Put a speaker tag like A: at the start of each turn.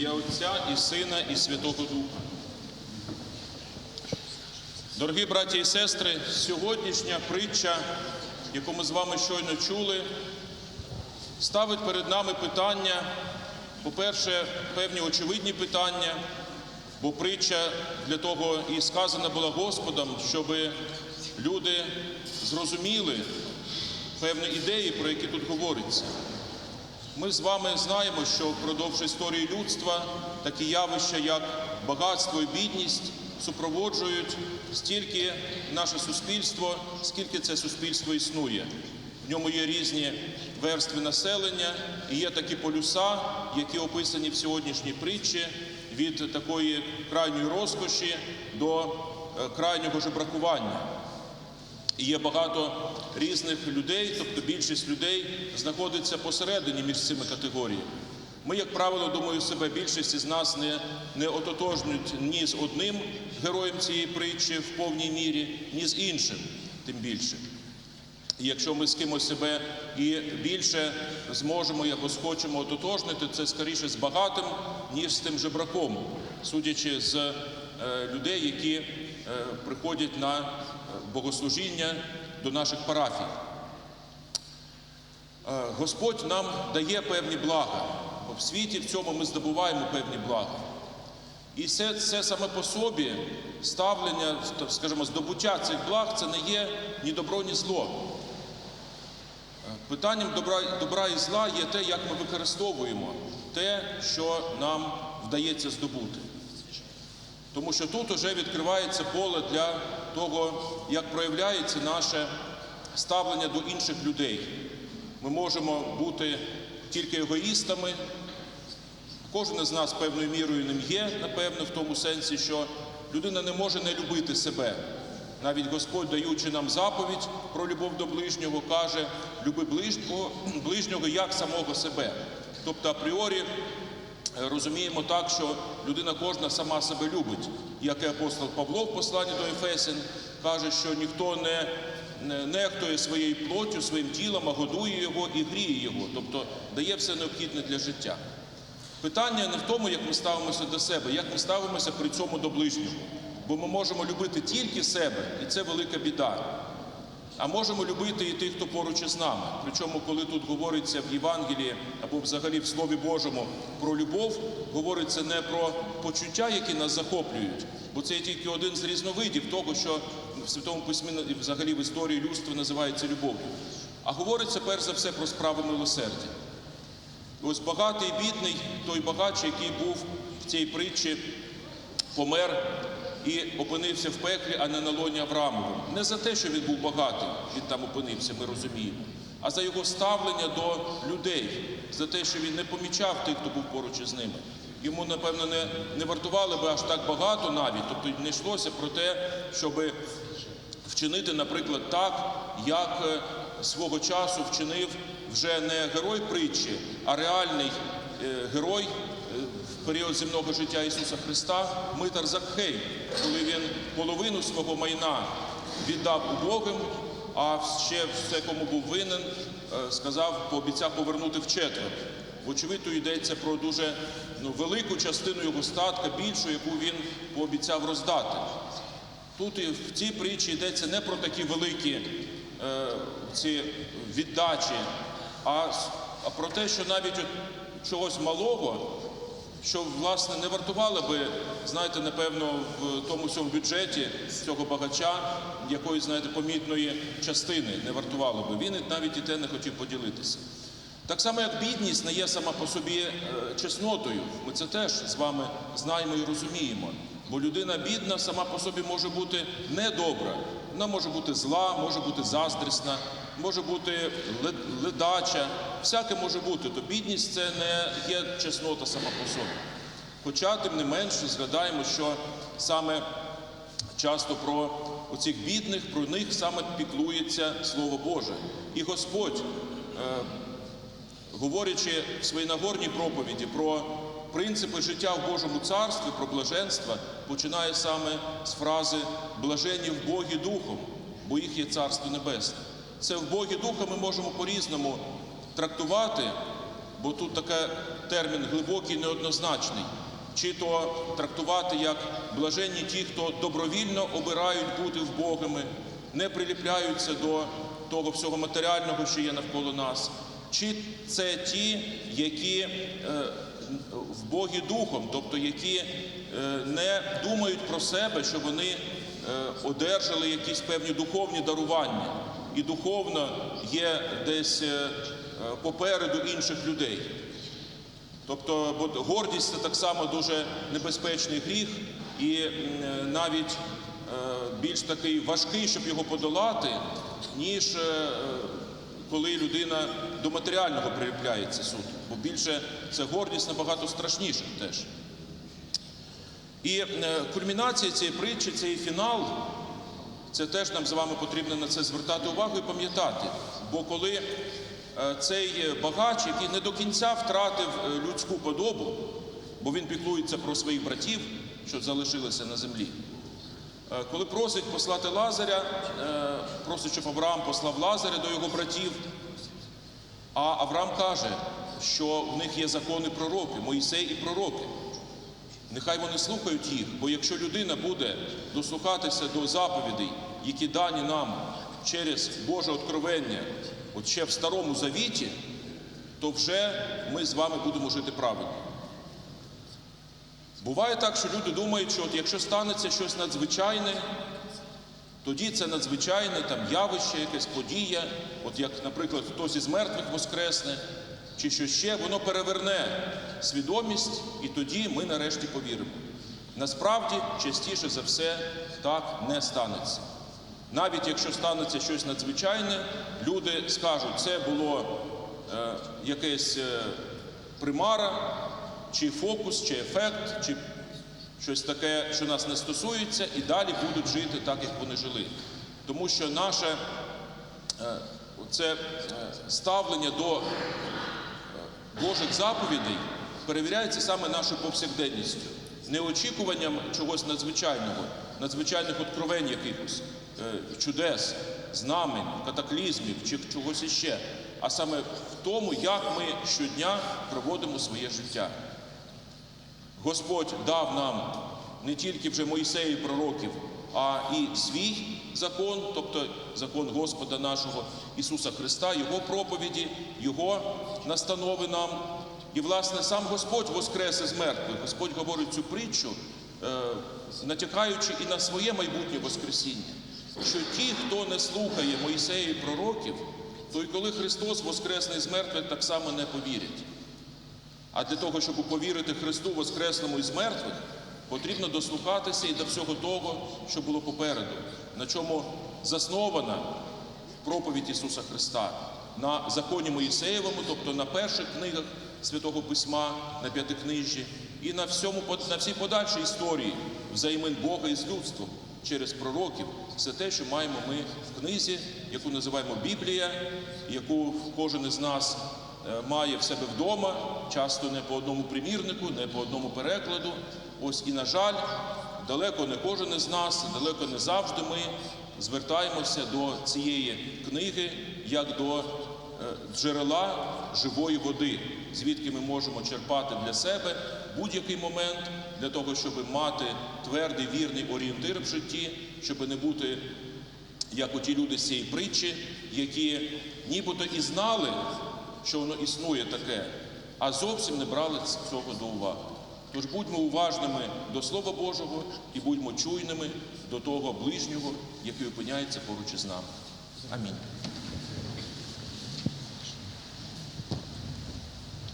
A: ім'я Отця і Сина, і Святого Духа. Дорогі браті і сестри, сьогоднішня притча, яку ми з вами щойно чули, ставить перед нами питання, по-перше, певні очевидні питання, бо притча для того і сказана була Господом, щоб люди зрозуміли певні ідеї, про які тут говориться. Ми з вами знаємо, що впродовж історії людства такі явища, як багатство і бідність, супроводжують стільки наше суспільство, скільки це суспільство існує. В ньому є різні верстви населення, і є такі полюса, які описані в сьогоднішній притчі від такої крайньої розкоші до е, крайнього жебракування. І є багато різних людей, тобто більшість людей знаходиться посередині між цими категоріями. Ми, як правило, думаю себе, більшість із нас не, не ототожнюють ні з одним героєм цієї притчі в повній мірі, ні з іншим, тим більше. І якщо ми з кимось себе і більше зможемо, якось хочемо ототожнити, це скоріше з багатим, ніж з тим жебраком, судячи з е, людей, які е, приходять на богослужіння до наших парафій. Е, Господь нам дає певні блага, в світі в цьому ми здобуваємо певні блага. І це, це саме по собі ставлення, скажімо, здобуття цих благ це не є ні добро, ні зло. Е, Питанням добра, добра і зла є те, як ми використовуємо те, що нам вдається здобути. Тому що тут вже відкривається поле для того, як проявляється наше ставлення до інших людей. Ми можемо бути тільки егоїстами. Кожен із нас певною мірою ним є, напевно, в тому сенсі, що людина не може не любити себе. Навіть Господь, даючи нам заповідь про любов до ближнього, каже, люби ближнього, ближнього як самого себе. Тобто апріорі розуміємо так, що людина кожна сама себе любить. Як і апостол Павло в посланні до Ефесін каже, що ніхто не не нехтує своєю плоттю, своїм тілом, а годує його і гріє його, тобто дає все необхідне для життя. Питання не в тому, як ми ставимося до себе, як ми ставимося при цьому до ближнього. Бо ми можемо любити тільки себе, і це велика біда. А можемо любити і тих, хто поруч із нами. Причому, коли тут говориться в Євангелії або взагалі в Слові Божому про любов, говориться не про почуття, які нас захоплюють, бо це є тільки один з різновидів того, що в Святому Письмі і взагалі в історії людства називається любов'ю. А говориться перш за все про справи милосердя. Ось багатий бідний, той багач, який був в цій притчі, помер і опинився в пеклі, а не на лоні Авраамовому. Не за те, що він був багатий, він там опинився, ми розуміємо, а за його ставлення до людей, за те, що він не помічав тих, хто був поруч із ними. Йому, напевно, не, не вартували би аж так багато навіть, тобто не йшлося про те, щоб вчинити, наприклад, так, як е, свого часу вчинив вже не герой притчі, а реальний герой е, в період земного життя Ісуса Христа, Митар Закхей, коли він половину свого майна віддав убогим, а ще все, кому був винен, е, сказав, пообіцяв повернути вчетверо. Вочевидь, йдеться про дуже ну, велику частину його статка, більшу, яку він пообіцяв роздати. Тут і в цій притчі йдеться не про такі великі е, ці віддачі, а, а про те, що навіть чогось малого, що власне не вартувало би, знаєте, напевно, в тому всьому бюджеті цього багача якоїсь, знаєте, помітної частини не вартувало би. Він навіть і те не хотів поділитися. Так само, як бідність не є сама по собі е, чеснотою. Ми це теж з вами знаємо і розуміємо. Бо людина бідна сама по собі може бути недобра. Вона може бути зла, може бути заздрісна, може бути ледача, всяке може бути. То бідність це не є чеснота сама по собі. Хоча, тим не менше, згадаємо, що саме часто про оцих бідних, про них саме піклується Слово Боже. І Господь е, говорячи в своїй нагорній проповіді про принципи життя в Божому царстві, про блаженство, починає саме з фрази блажені в Богі Духом, бо їх є Царство Небесне. Це в Богі Духа ми можемо по-різному трактувати, бо тут таке термін глибокий, неоднозначний. Чи то трактувати як блаженні ті, хто добровільно обирають бути вбогими, не приліпляються до того всього матеріального, що є навколо нас, чи це ті, які е, в Богі духом, тобто які е, не думають про себе, що вони е, одержали якісь певні духовні дарування і духовно є десь е, е, попереду інших людей. Тобто бо гордість це так само дуже небезпечний гріх, і е, навіть більш такий важкий, щоб його подолати, ніж коли людина до матеріального приліпляється суд. Бо більше це гордість набагато страшніша теж. І кульмінація цієї притчі, цей фінал, це теж нам з вами потрібно на це звертати увагу і пам'ятати. Бо коли е, цей багач, який не до кінця втратив е, людську подобу, бо він піклується про своїх братів, що залишилися на землі, е, коли просить послати Лазаря, е, просить, щоб Авраам послав Лазаря до його братів, а Авраам каже, що в них є закони пророки, Моїсей і пророки. Нехай вони слухають їх, бо якщо людина буде дослухатися до заповідей, які дані нам через Боже откровення, от ще в Старому Завіті, то вже ми з вами будемо жити правильно. Буває так, що люди думають, що от якщо станеться щось надзвичайне, тоді це надзвичайне там явище, якась подія, от як, наприклад, хтось із мертвих воскресне, чи що ще, воно переверне свідомість, і тоді ми нарешті повіримо. Насправді, частіше за все, так не станеться. Навіть якщо станеться щось надзвичайне, люди скажуть, це було е, якесь е, примара, чи фокус, чи ефект, чи щось таке, що нас не стосується, і далі будуть жити так, як вони жили. Тому що наше е, це е, ставлення до Божих заповідей перевіряється саме нашою повсякденністю, не очікуванням чогось надзвичайного, надзвичайних откровень якихось, е, чудес, знамень, катаклізмів чи чогось іще, а саме в тому, як ми щодня проводимо своє життя. Господь дав нам не тільки вже Моїсея і пророків, а і свій закон, тобто закон Господа нашого Ісуса Христа, Його проповіді, Його настанови нам. І, власне, сам Господь воскрес із мертвих. Господь говорить цю притчу, е, натякаючи і на своє майбутнє Воскресіння, що ті, хто не слухає Моїсея пророків, то й коли Христос воскресне з мертвих, так само не повірять. А для того, щоб повірити Христу Воскресному із мертвих, потрібно дослухатися і до всього того, що було попереду, на чому заснована проповідь Ісуса Христа на законі Моїсеєвому, тобто на перших книгах Святого Письма, на п'ятикнижжі, і на всьому на всій подальшій історії взаємин Бога із людством через пророків. Все те, що маємо ми в книзі, яку називаємо Біблія, яку кожен із нас має в себе вдома, часто не по одному примірнику, не по одному перекладу. Ось і, на жаль, далеко не кожен із нас, далеко не завжди ми звертаємося до цієї книги як до е, джерела живої води, звідки ми можемо черпати для себе будь-який момент для того, щоб мати твердий вірний орієнтир в житті, щоб не бути як оті люди з цієї притчі, які нібито і знали, що воно існує таке, а зовсім не брали цього до уваги. Тож будьмо уважними до Слова Божого і будьмо чуйними до того ближнього, який опиняється поруч із нами. Амінь.